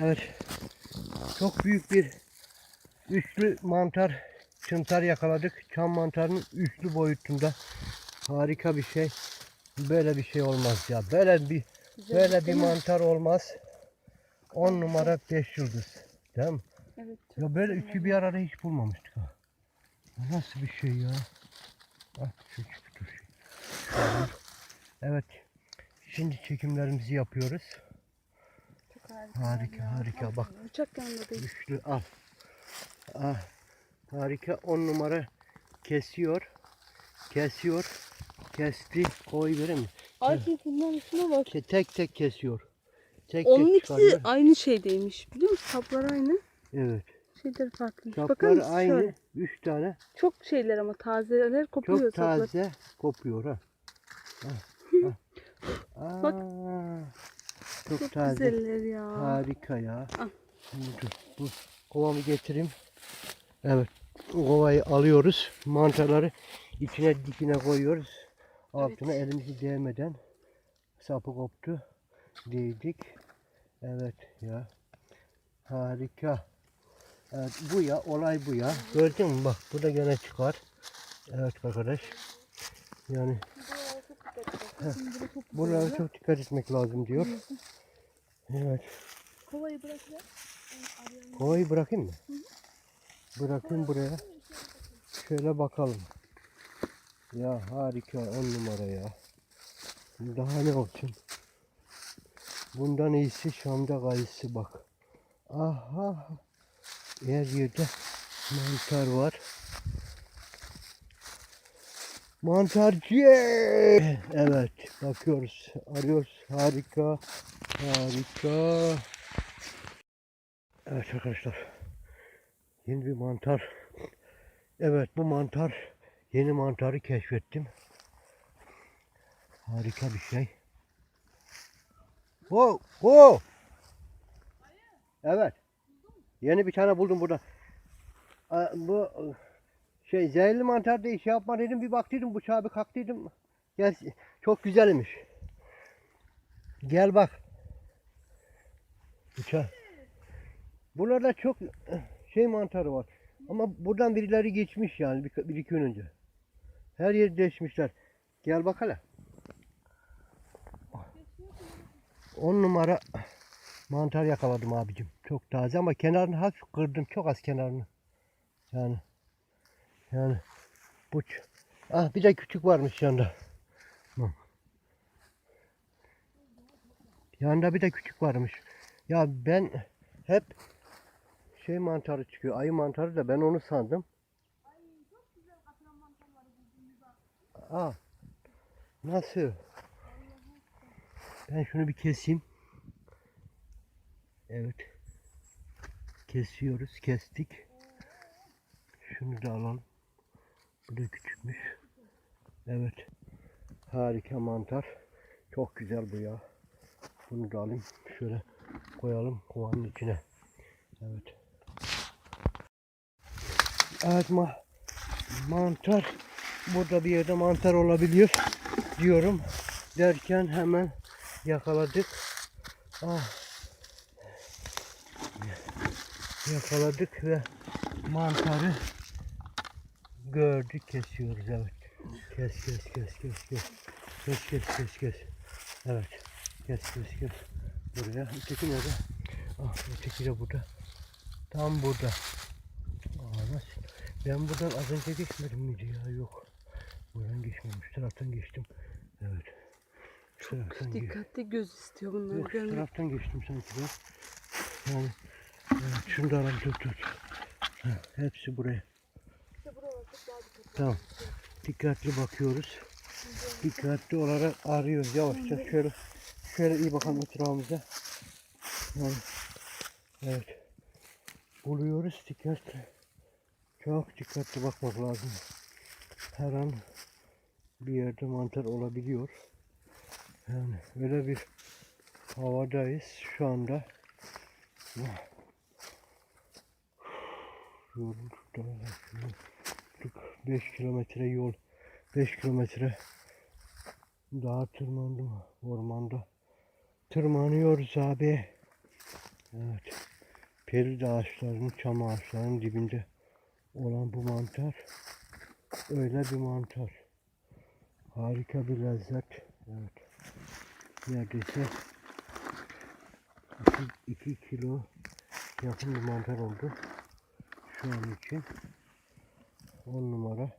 Evet. Çok büyük bir üçlü mantar, çıntar yakaladık. Çam mantarının üçlü boyutunda. Harika bir şey. Böyle bir şey olmaz ya. Böyle bir Güzel böyle bir mi? mantar olmaz. 10 numara 5 yıldız. Değil mi? Evet. Ya böyle üçü bir arada hiç bulmamıştık ha. Nasıl bir şey ya? Bak şu dur. Şöyle. Evet. Şimdi çekimlerimizi yapıyoruz. Harika. Harika, Bak. Bıçak yanında değil. Üçlü al. Ah, harika 10 numara kesiyor. Kesiyor. Kesti. Koy verir mi? Ay bunların üstüne bak. Ke- Tek tek kesiyor. Tek Onun tek ikisi çıkarıyor. aynı şeydeymiş. Biliyor musun? Saplar aynı. Evet. Şeyler farklı. Bakar Saplar mısın aynı. şöyle? Üç tane. Çok şeyler ama tazeler kopuyor Çok saplar. taze kopuyor ha. Ah, ah. Bak. Aa, Çok, Çok taze. güzeller ya. Harika ya. Şimdi dur, bu kovamı getireyim. Evet. Kovayı alıyoruz. Mantarları içine dikine koyuyoruz. Altına elimizi değmeden sapı koptu. Değdik. Evet ya. Harika. Evet, bu ya olay bu ya. Gördün mü bak bu da gene çıkar. Evet arkadaş. Yani buralara çok dikkat etmek lazım diyor. Evet. Kovayı bırak ya. Kovayı bırakayım mı? Bırakayım buraya. Şöyle bakalım. Ya harika on numara ya. Daha ne olsun? Bundan iyisi Şam'da kayısı bak. Aha. Her yerde mantar var. Mantarcı. Evet bakıyoruz. Arıyoruz. Harika. Harika. Evet arkadaşlar. Yeni bir mantar. Evet bu mantar. Yeni mantarı keşfettim. Harika bir şey. Ho, ho. Evet. Yeni bir tane buldum burada. Bu şey zehirli mantar diye şey yapma dedim bir bak dedim bıçağı bir kalk dedim. Gel çok güzelmiş. Gel bak. Bıçağı. Buralarda çok eh, şey mantarı var. Ama buradan birileri geçmiş yani bir, bir iki gün önce. Her yeri değişmişler. Gel bak hele. 10 numara mantar yakaladım abicim. Çok taze ama kenarını hafif kırdım. Çok az kenarını. Yani yani bu Ah bir de küçük varmış yanında. Yanında bir de küçük varmış. Ya ben hep şey mantarı çıkıyor. Ayı mantarı da ben onu sandım. Aa, nasıl? Ben şunu bir keseyim. Evet. Kesiyoruz. Kestik. Şunu da alalım. Bu da küçükmüş. Evet. Harika mantar. Çok güzel bu ya. Bunu da alayım. Şöyle koyalım kovanın içine. Evet. Evet ma mantar burada bir yerde mantar olabiliyor diyorum derken hemen yakaladık. Ah. Yakaladık ve mantarı gördük kesiyoruz evet. Kes kes kes kes kes. Kes kes kes kes. Evet. Kes kes kes. Buraya. Öteki nerede? Ah öteki de burada. Tam burada. Aa, nasıl? Ben buradan az önce geçmedim miydi ya? Yok. Buradan geçmedim. Şu taraftan geçtim. Evet. Şu taraftan geçtim. Dikkatli göz istiyor bunları Yok şu görmek. taraftan geçtim sanki ben. Yani evet, şunu da alalım. Ha, hepsi buraya. Tamam. Dikkatli bakıyoruz. Dikkatli olarak arıyoruz yavaşça. Şöyle şöyle iyi bakalım etrafımıza. Yani, evet. Buluyoruz dikkatli. Çok dikkatli bakmak lazım. Her an bir yerde mantar olabiliyor. Yani öyle bir havadayız şu anda. Yorulduk 5 kilometre yol 5 kilometre daha tırmandım ormanda. Tırmanıyoruz abi. Evet. Peri ağaçlarının, çam ağaçlarının dibinde olan bu mantar öyle bir mantar. Harika bir lezzet. Evet. Neredeyse 2 kilo yakın bir mantar oldu. Şu an için 10 numara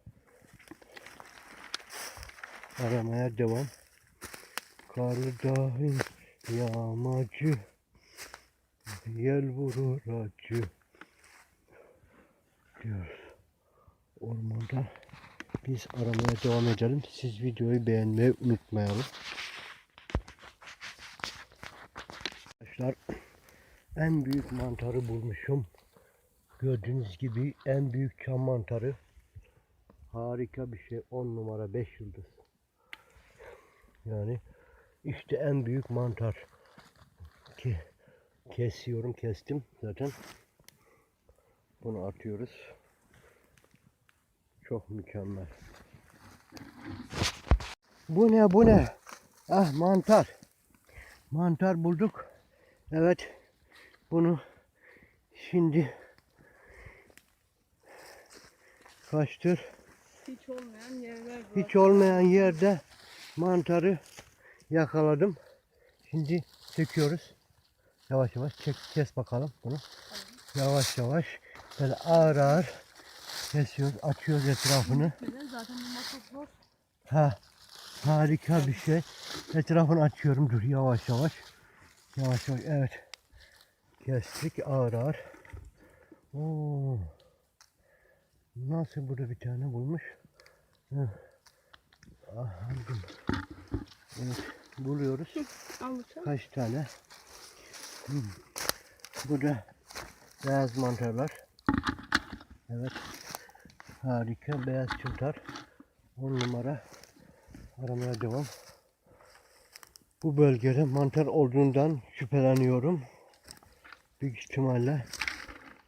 aramaya devam. Karlı dağın yağmacı Yel vurur acı diyoruz. Ormanda biz aramaya devam edelim. Siz videoyu beğenmeyi unutmayalım. Arkadaşlar en büyük mantarı bulmuşum. Gördüğünüz gibi en büyük çam mantarı. Harika bir şey. 10 numara 5 yıldız. Yani işte en büyük mantar. Ki kesiyorum kestim zaten. Bunu atıyoruz. Çok mükemmel. Bu ne bu ne? Ah mantar. Mantar bulduk. Evet bunu şimdi kaçtır Hiç olmayan yerler var. hiç olmayan yerde mantarı yakaladım şimdi söküyoruz Yavaş yavaş çek, kes bakalım bunu. Yavaş yavaş böyle ağır ağır kesiyoruz, açıyoruz etrafını. Zaten bu çok zor. Ha, harika bir şey. Etrafını açıyorum. Dur yavaş yavaş. Yavaş yavaş. Evet. Kestik ağır ağır. Oo. Nasıl burada bir tane bulmuş? Ah, aldım. Evet, buluyoruz. Kaç tane? Hmm. Bu da beyaz mantarlar. Evet. Harika beyaz çıltar. 10 numara aramaya devam. Bu bölgede mantar olduğundan şüpheleniyorum. Büyük ihtimalle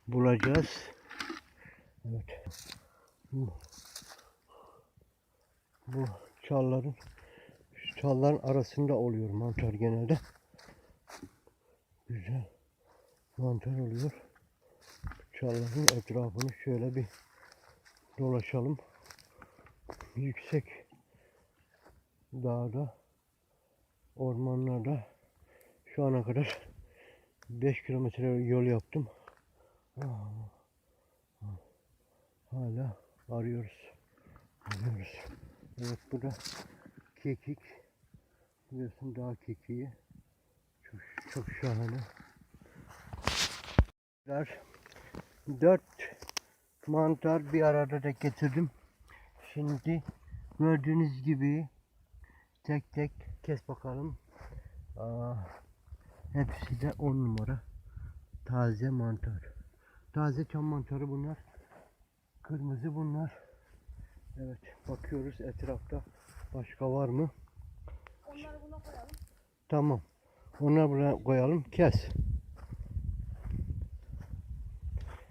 bulacağız. Evet. Bu, bu çalların şu çalların arasında oluyor mantar genelde güzel mantar oluyor. Çalların etrafını şöyle bir dolaşalım. Yüksek dağda, ormanlarda şu ana kadar 5 kilometre yol yaptım. Hala arıyoruz. Arıyoruz. Evet bu da kekik. Biliyorsun dağ kekiği. Çok, çok şahane. Dört mantar bir arada da getirdim. Şimdi gördüğünüz gibi tek tek kes bakalım. Aa, hepsi de on numara. Taze mantar. Taze çam mantarı bunlar. Kırmızı bunlar. Evet bakıyoruz etrafta başka var mı? Onları buna koyalım. Tamam. Onları buraya koyalım. Kes.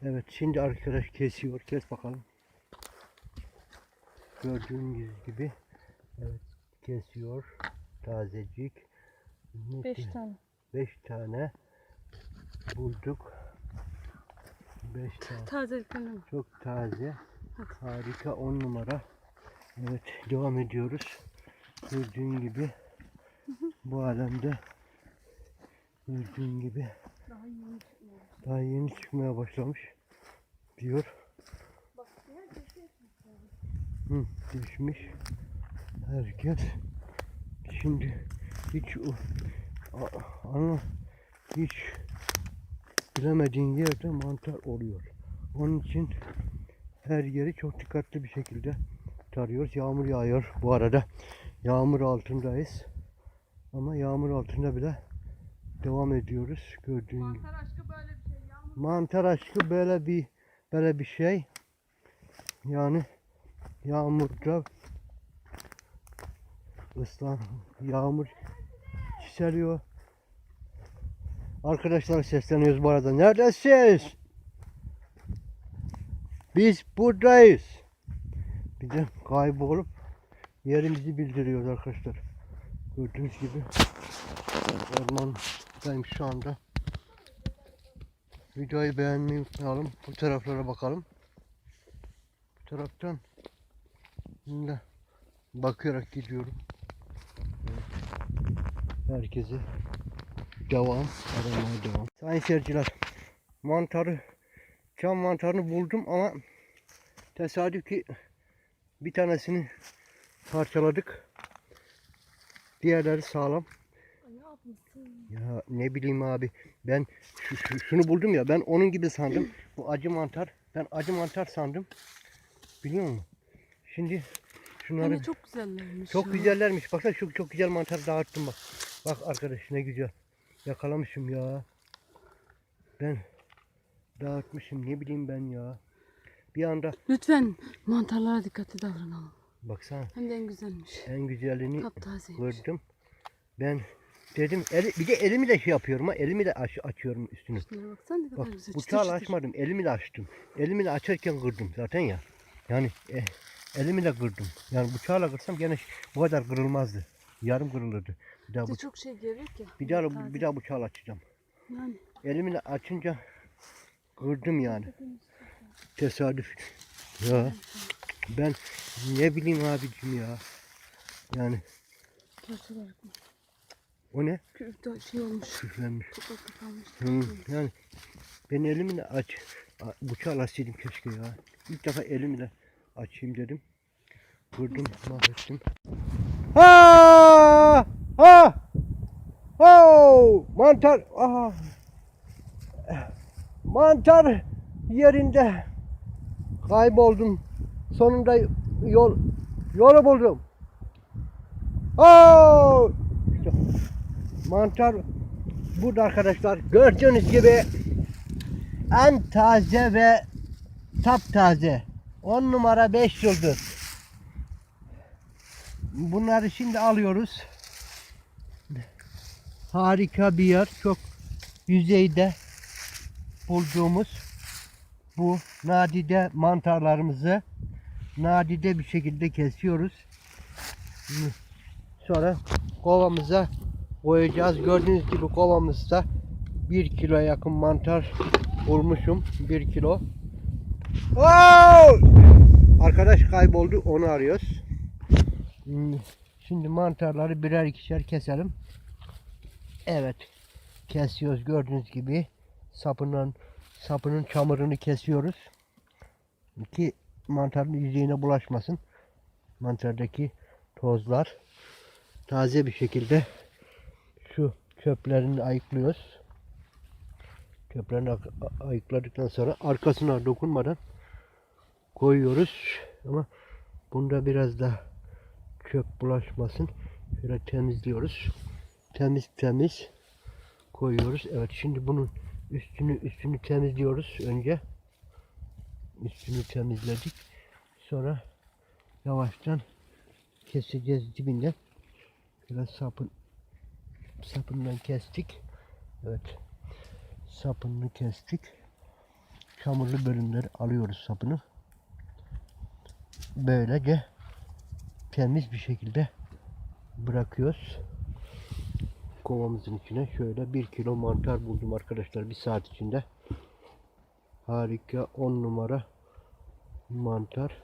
Evet şimdi arkadaş kesiyor. Kes bakalım. Gördüğünüz gibi. Evet kesiyor. Tazecik. Ne 5 ki? tane. Beş tane bulduk. Beş tane. Tazelikten mi? Çok taze. Harika on numara. Evet devam ediyoruz. Gördüğün gibi bu alemde gördüğün gibi Daha yeni çıkmıyor. daha yeni çıkmaya başlamış diyor. Bak. Hı, düşmüş. Herkes şimdi hiç o- ana hiç bilemediğin yerde mantar oluyor. Onun için her yeri çok dikkatli bir şekilde tarıyoruz. Yağmur yağıyor bu arada. Yağmur altındayız. Ama yağmur altında bile devam ediyoruz. Gördüğün. Mantar aşkı böyle bir şey. Yağmur Mantar aşkı böyle bir böyle bir şey. Yani yağmurda ıslan yağmur çiseliyor. Arkadaşlar sesleniyoruz bu arada. Neredesiniz? Biz buradayız. Bir de kaybolup yerimizi bildiriyoruz arkadaşlar. Gördüğünüz gibi ormandayım şu anda. Videoyu beğenmeyi unutmayalım. Bu taraflara bakalım. Bu taraftan şimdi bakarak gidiyorum. Herkese devam. Aramaya devam. Sayın seyirciler. Mantarı çam mantarını buldum ama tesadüf ki bir tanesini parçaladık. Diğerleri sağlam. Ne yapmışsın? Ya ne bileyim abi ben şu, şu- şunu buldum ya ben onun gibi sandım. Bu acı mantar ben acı mantar sandım. Biliyor musun? Şimdi şunları Anne çok güzellermiş. çok ya. güzellermiş. Baksana şu çok güzel mantar dağıttım bak. Bak arkadaş ne güzel. Yakalamışım ya. Ben dağıtmışım ne bileyim ben ya. Bir anda Lütfen mantarlara dikkatli davranalım. baksana Hem de en güzelmiş. en güzelini Taptazeymiş. kırdım. Ben dedim eli, bir de elimi de şey yapıyorum ha elimi de aç, açıyorum üstünü. Şunlara baksana ne kadar Bak güzel. Çıtır bıçağı çıtır. açmadım. Elimi de açtım. Elimi de açarken kırdım zaten ya. Yani e, elimi de kırdım. Yani bıçağla kırsam gene bu kadar kırılmazdı. Yarım kırılırdı. Bir daha, bu, çok şey gevrek ya. bir daha, Taze. bir daha bıçağla açacağım. Yani. Elimi de açınca kırdım yani. Tesadüf. Ya ben ne bileyim abicim ya. Yani Parçalar. o ne? Kürkte şey olmuş. Küflenmiş. Hı, yani ben elimi de aç. a- Bıçağı açsaydım keşke ya. İlk defa elimi de açayım dedim. Kırdım, mahvettim. Ha! Ha! Ho! Mantar! Aha! Mantar yerinde kayboldum. Sonunda yol yolu buldum. Oh! İşte mantar burada arkadaşlar gördüğünüz gibi en taze ve taptaze 10 numara 5 yıldız bunları şimdi alıyoruz harika bir yer çok yüzeyde bulduğumuz bu nadide mantarlarımızı nadide bir şekilde kesiyoruz sonra kovamıza koyacağız. Gördüğünüz gibi kovamızda 1 kilo yakın mantar bulmuşum. 1 kilo. Oo! Arkadaş kayboldu. Onu arıyoruz. Şimdi mantarları birer ikişer keselim. Evet. Kesiyoruz gördüğünüz gibi. Sapının sapının çamurunu kesiyoruz. Ki mantarın yüzeyine bulaşmasın. Mantardaki tozlar taze bir şekilde şu çöplerini ayıklıyoruz. Çöplerini ayıkladıktan sonra arkasına dokunmadan koyuyoruz. Ama bunda biraz da çöp bulaşmasın. Şöyle temizliyoruz. Temiz temiz koyuyoruz. Evet şimdi bunun üstünü üstünü temizliyoruz önce. Üstünü temizledik. Sonra yavaştan keseceğiz dibinden. Şöyle sapın sapından kestik. Evet. Sapını kestik. Çamurlu bölümleri alıyoruz sapını. Böylece temiz bir şekilde bırakıyoruz. Kovamızın içine şöyle bir kilo mantar buldum arkadaşlar bir saat içinde. Harika 10 numara mantar.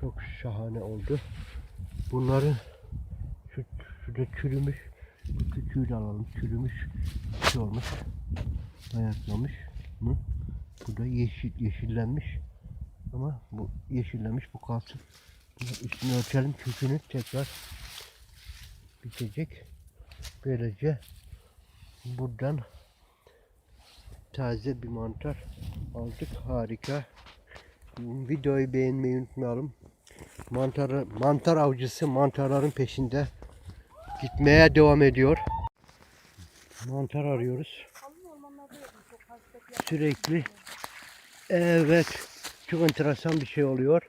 Çok şahane oldu. Bunları şu şurada çürümüş bu küçüğü de alalım. Çürümüş şey olmuş. Ayaklamış mı? Bu da yeşil yeşillenmiş. Ama bu yeşillenmiş bu kalsın. Üstünü örtelim kökünü tekrar bitecek. Böylece buradan taze bir mantar aldık. Harika. Videoyu beğenmeyi unutmayalım. Mantar, mantar avcısı mantarların peşinde gitmeye devam ediyor. Mantar arıyoruz. Sürekli. Evet. Çok enteresan bir şey oluyor.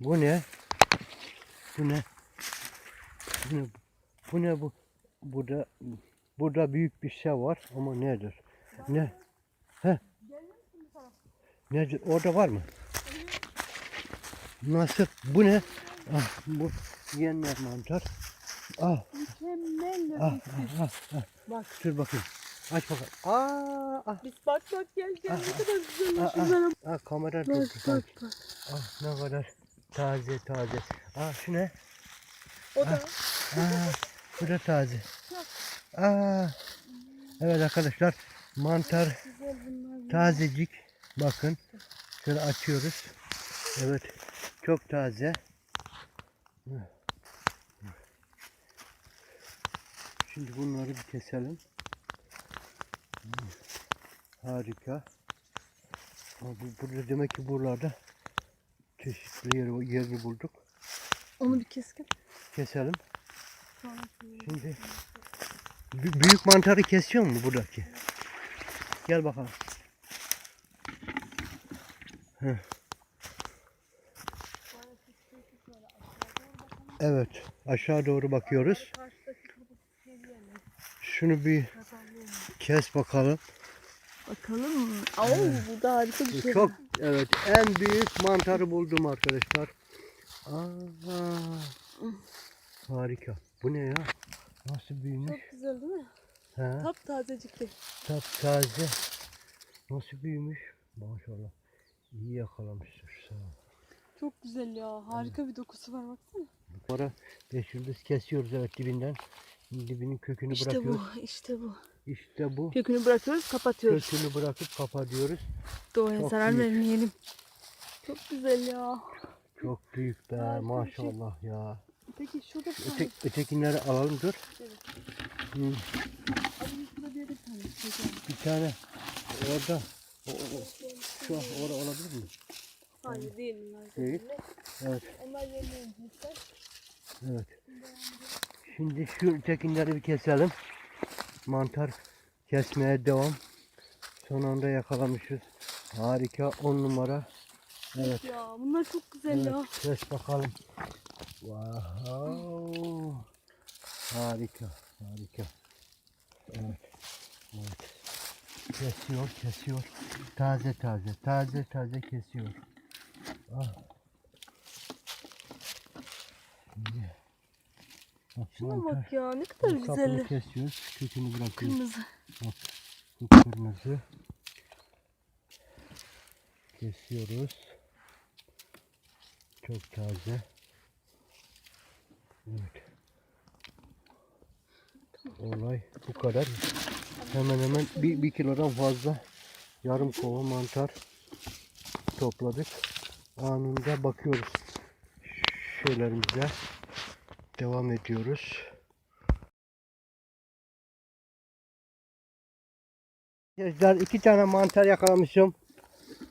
Bu ne? Bu ne? Bu ne? Bu ne bu? Burada burada büyük bir şey var ama nedir? Ne? He? Nedir? Orada var mı? Nasıl? Bu ne? Ah, bu yenmeyen mantar. Ah, Mükemmel ah, ah, ah, ah. Bak Dur bakayım. Aç bakalım. Aa, ah, Biz bak bak gel gel ne kadar güzel. Aa, Şunlara ah, kamera bak bak bak. Ah, ne kadar taze taze. Aa, şu ne? O da. Aa, bu da taze. Aa, evet arkadaşlar mantar tazecik. Bakın şöyle açıyoruz. Evet çok taze. Şimdi bunları bir keselim. Harika. Burada demek ki buralarda çeşitli yeri, yerini bulduk. Onu bir kes gel. Keselim. Şimdi bü- büyük mantarı kesiyor mu buradaki? Gel bakalım. Heh. Evet, aşağı doğru bakıyoruz. Şunu bir kes bakalım. Bakalım mı? Oo bu da harika bir şey. Çok, evet, en büyük mantarı buldum arkadaşlar. Aa, harika. Bu ne ya? Nasıl büyümüş? Çok güzel değil mi? He? Tap tazecikti. Taptaze. Nasıl büyümüş? Maşallah. İyi yakalamışsın sağ ol. Çok güzel ya. Harika bir dokusu var baksana. Bu ara beş yıldız kesiyoruz evet dibinden. Dibinin kökünü İşte bırakıyoruz. bu, işte bu. İşte bu. Kökünü bırakıyoruz, kapatıyoruz. Kökünü bırakıp kapatıyoruz. Doğaya Çok zarar büyük. vermeyelim. Çok güzel ya. Çok büyük be şey. maşallah ya. Peki şurada bir tane. Öte, ötekinleri alalım dur. Evet. Hı, Abi şurada bir tane bir tane orada. O, o, şu an orada olabilir mi? Hayır değil bunlar. Değil. Evet. Onlar yerine. Evet. Şimdi şu ötekinleri bir keselim. Mantar kesmeye devam. Son anda yakalamışız. Harika 10 numara. Evet. Ya bunlar çok güzel ya. Evet, kes bakalım. Wow. Harika, harika. Evet. Evet. Kesiyor, kesiyor. Taze taze, taze taze kesiyor. Ah. Şimdi. Bak, Şuna mantar. bak ya ne kadar Bu sapını güzel. kesiyoruz, kökünü bırakıyoruz. Kırmızı. Bu kırmızı. Kesiyoruz. Çok taze. Evet. Olay bu kadar. Hemen hemen bir, bir kilodan fazla yarım kova mantar topladık. Anında bakıyoruz şeylerimize. Devam ediyoruz. Arkadaşlar iki tane mantar yakalamışım.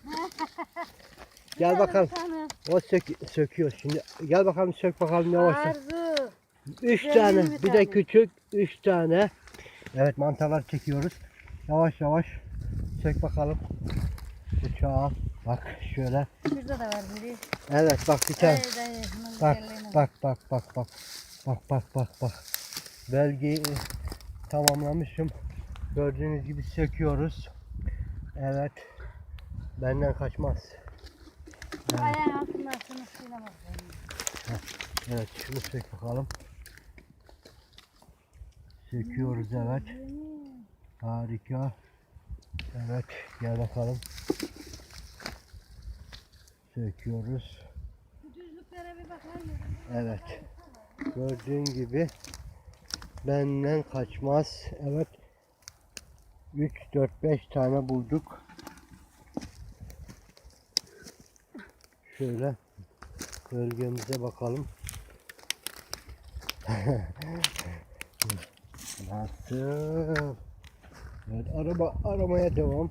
Gel bakalım. O sök, söküyor şimdi. Gel bakalım sök bakalım yavaşça. Arzu. Üç tane. bir Bir de küçük. Üç tane. Evet mantarlar çekiyoruz. Yavaş yavaş sök bakalım. Bıçağı al. Bak şöyle. Şurada da var biri. Evet bak bir tane. Bak bak bak bak bak. Bak bak bak bak. Belgeyi tamamlamışım. Gördüğünüz gibi söküyoruz. Evet. Benden kaçmaz. Ayağın altından bak. Evet şunu sök bakalım. Söküyoruz evet. Harika. Evet gel bakalım. Söküyoruz. Evet. Gördüğün gibi benden kaçmaz. Evet. 3 4 5 tane bulduk. Şöyle bölgemize bakalım. Nasıl? Evet, araba aramaya devam.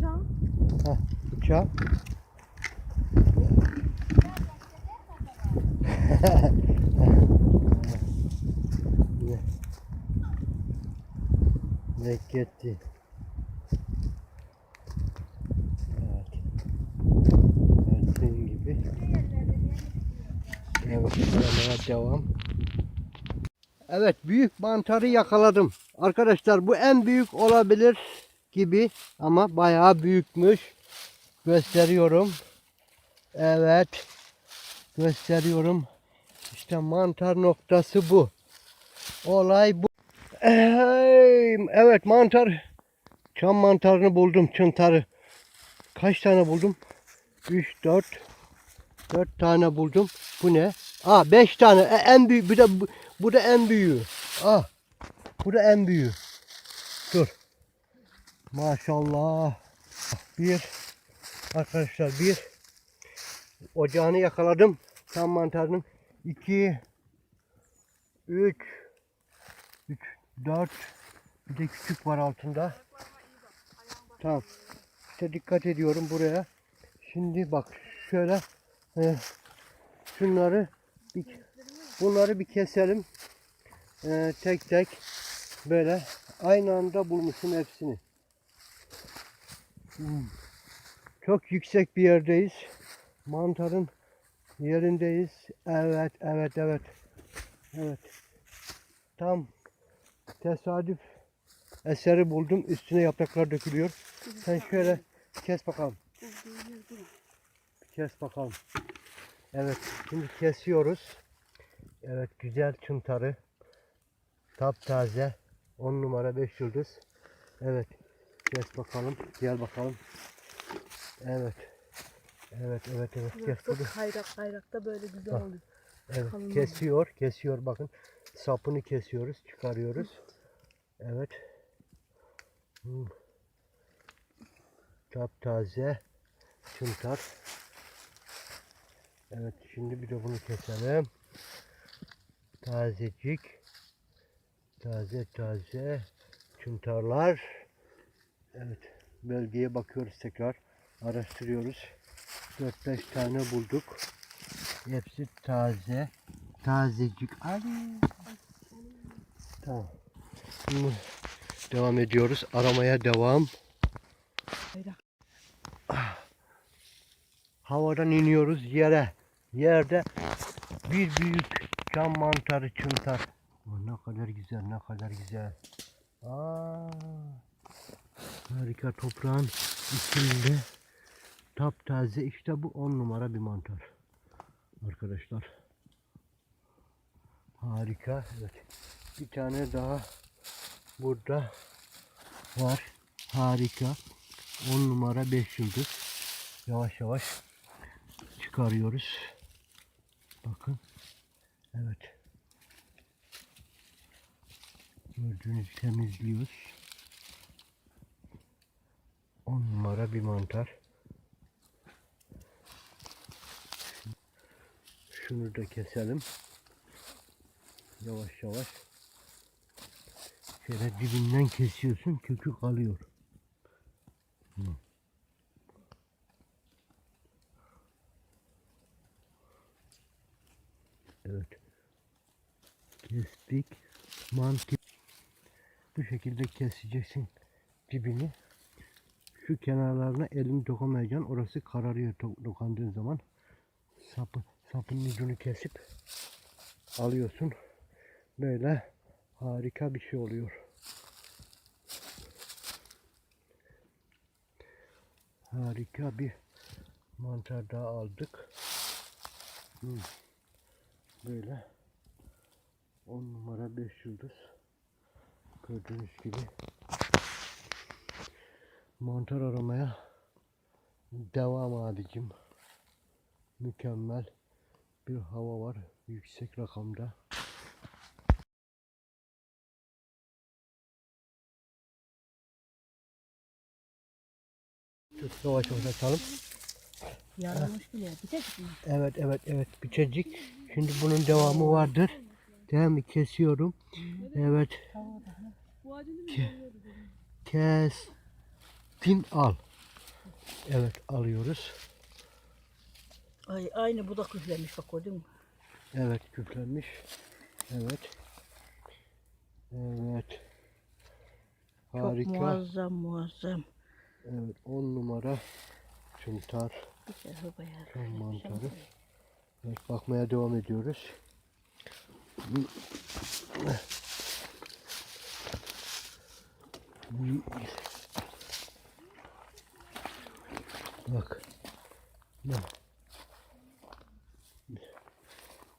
Can. Heh, bıçak. Ne? Denk etti. Evet. Gördüğün gibi. Evet, aramaya devam. Evet, büyük mantarı yakaladım. Arkadaşlar bu en büyük olabilir gibi ama bayağı büyükmüş. Gösteriyorum. Evet. Gösteriyorum. İşte mantar noktası bu. Olay bu. Evet mantar. Çam mantarını buldum. Çıntarı. Kaç tane buldum? 3, 4, 4 tane buldum. Bu ne? Aa 5 tane. E, en büyük. Bu da bu, bu da en büyüğü. Ah. Bu da en büyüğü. Dur. Maşallah. Bir. Arkadaşlar bir. Ocağını yakaladım. Çam mantarının. 2 3 3 4 bir de küçük var altında. Tamam. İşte dikkat ediyorum buraya. Şimdi bak şöyle e, şunları bir, bunları bir keselim. E, tek tek böyle aynı anda bulmuşum hepsini. Hmm. Çok yüksek bir yerdeyiz. Mantarın yerindeyiz. Evet, evet, evet. Evet. Tam tesadüf eseri buldum. Üstüne yapraklar dökülüyor. Sen şöyle kes bakalım. Kes bakalım. Evet. Şimdi kesiyoruz. Evet. Güzel çıntarı. Taptaze. 10 numara 5 yıldız. Evet. Kes bakalım. Gel bakalım. Evet. Evet, evet, evet. Kes Çok bunu. kayrak kayrakta böyle güzel Bak. oluyor. Evet, Kalın kesiyor, kesiyor. Bakın sapını kesiyoruz, çıkarıyoruz. Evet. Hmm. Taptaze çıntar. Evet, şimdi bir de bunu keselim. Tazecik. Taze taze çıntarlar. Evet, bölgeye bakıyoruz tekrar. Araştırıyoruz. 4-5 tane bulduk. Hepsi taze. Tazecik. Ali. Tamam. Devam ediyoruz. Aramaya devam. Havadan iniyoruz yere. Yerde bir büyük cam mantarı çıntar. Aman ne kadar güzel, ne kadar güzel. Aa, harika toprağın içinde. Taptaze işte bu on numara bir mantar. Arkadaşlar. Harika. Evet. Bir tane daha burada var. Harika. 10 numara 5 yıldız. Yavaş yavaş çıkarıyoruz. Bakın. Evet. Gördüğünüz temizliyoruz. 10 numara bir mantar. Şunu da keselim. Yavaş yavaş. Şöyle dibinden kesiyorsun kökü kalıyor. Hı. Evet. Kestik. Mantık. Bu şekilde keseceksin dibini. Şu kenarlarına elini dokunmayacaksın. Orası kararıyor dokandığın zaman. Sapı, sapın ucunu kesip alıyorsun. Böyle harika bir şey oluyor. Harika bir mantar daha aldık. Hmm. Böyle 10 numara 5 yıldız. Gördüğünüz gibi mantar aramaya devam abicim. Mükemmel bir hava var yüksek rakamda. Tut yavaş yavaş açalım. Yarılmış bile. Bir tek mi? Evet evet evet biçecek. Şimdi bunun devamı vardır. Mi? Kesiyorum. Evet. Ke- Kestim al. Evet alıyoruz. Ay, aynı bu da küflemiş bak gördün mü? Evet küflenmiş. Evet. Evet. Çok Harika. muazzam muazzam. Evet 10 numara çıntar Güzel çam mantarı. Evet bakmaya devam ediyoruz. Bak. Bak.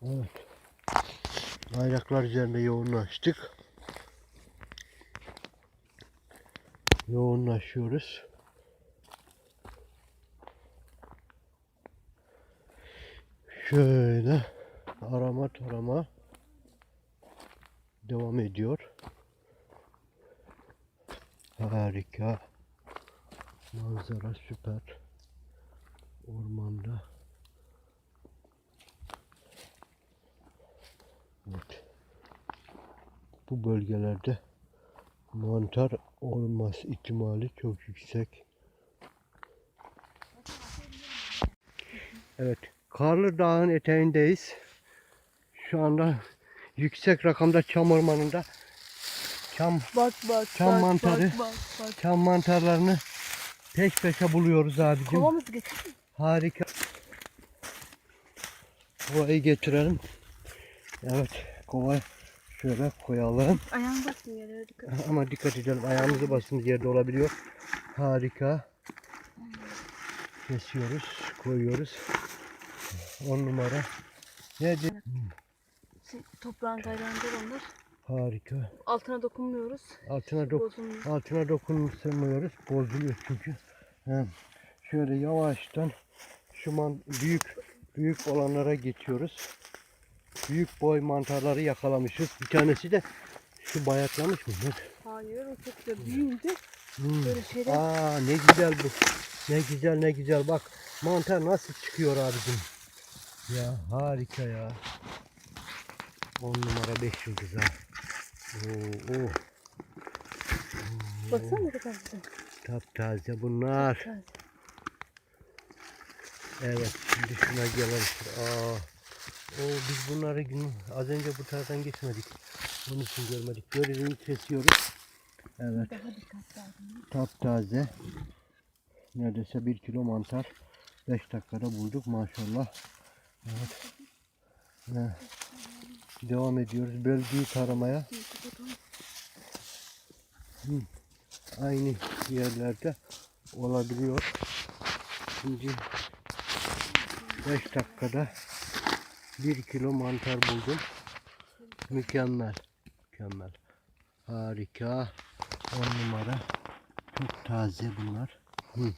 Evet. Bayraklar üzerinde yoğunlaştık. yoğunlaşıyoruz. Şöyle arama tarama devam ediyor. Harika. Manzara süper. Ormanda. Evet. Bu bölgelerde mantar olmaz ihtimali çok yüksek. Evet. Karlı Dağ'ın eteğindeyiz. Şu anda yüksek rakamda çam ormanında çam Bak bak Çam bak, mantarı. bak bak bak. çam mantarlarını peş peşe buluyoruz abicim. Kovamızı getir. Harika. Kovayı getirelim. Evet, kova şöyle koyalım. Ayağını basın yere dikkat. Ama dikkat edelim, ayağımızı bastığımız yerde olabiliyor. Harika. Kesiyoruz, koyuyoruz. On numara. Ne Toprağın gayrağında olanlar. Harika. Altına dokunmuyoruz. Altına dok Bozulmuyor. altına dokunmuyoruz. Bozuluyor çünkü. He. Şöyle yavaştan şu man büyük büyük olanlara geçiyoruz. Büyük boy mantarları yakalamışız. Bir tanesi de şu bayatlamış mı? Hayır o çok da büyüyünce Hmm. böyle şeyler. Aa ne güzel bu. Ne güzel ne güzel. Bak mantar nasıl çıkıyor abicim. Ya harika ya. 10 numara 5 yıldız ha. Oo, oh. Baksana ne kadar güzel. Taptaze bunlar. Taze. Evet şimdi şuna gelelim. Aa, o biz bunları gün, az önce bu taraftan geçmedik. Onun için görmedik. Böyle kesiyoruz. Evet. Taptaze. Neredeyse bir kilo mantar. 5 dakikada bulduk maşallah. Evet. Ve devam ediyoruz bölgeyi taramaya. Hı. Aynı yerlerde olabiliyor. Şimdi 5 dakikada 1 kilo mantar buldum. Mükemmel. Mükemmel. Harika. 10 numara. Çok taze bunlar. Hı.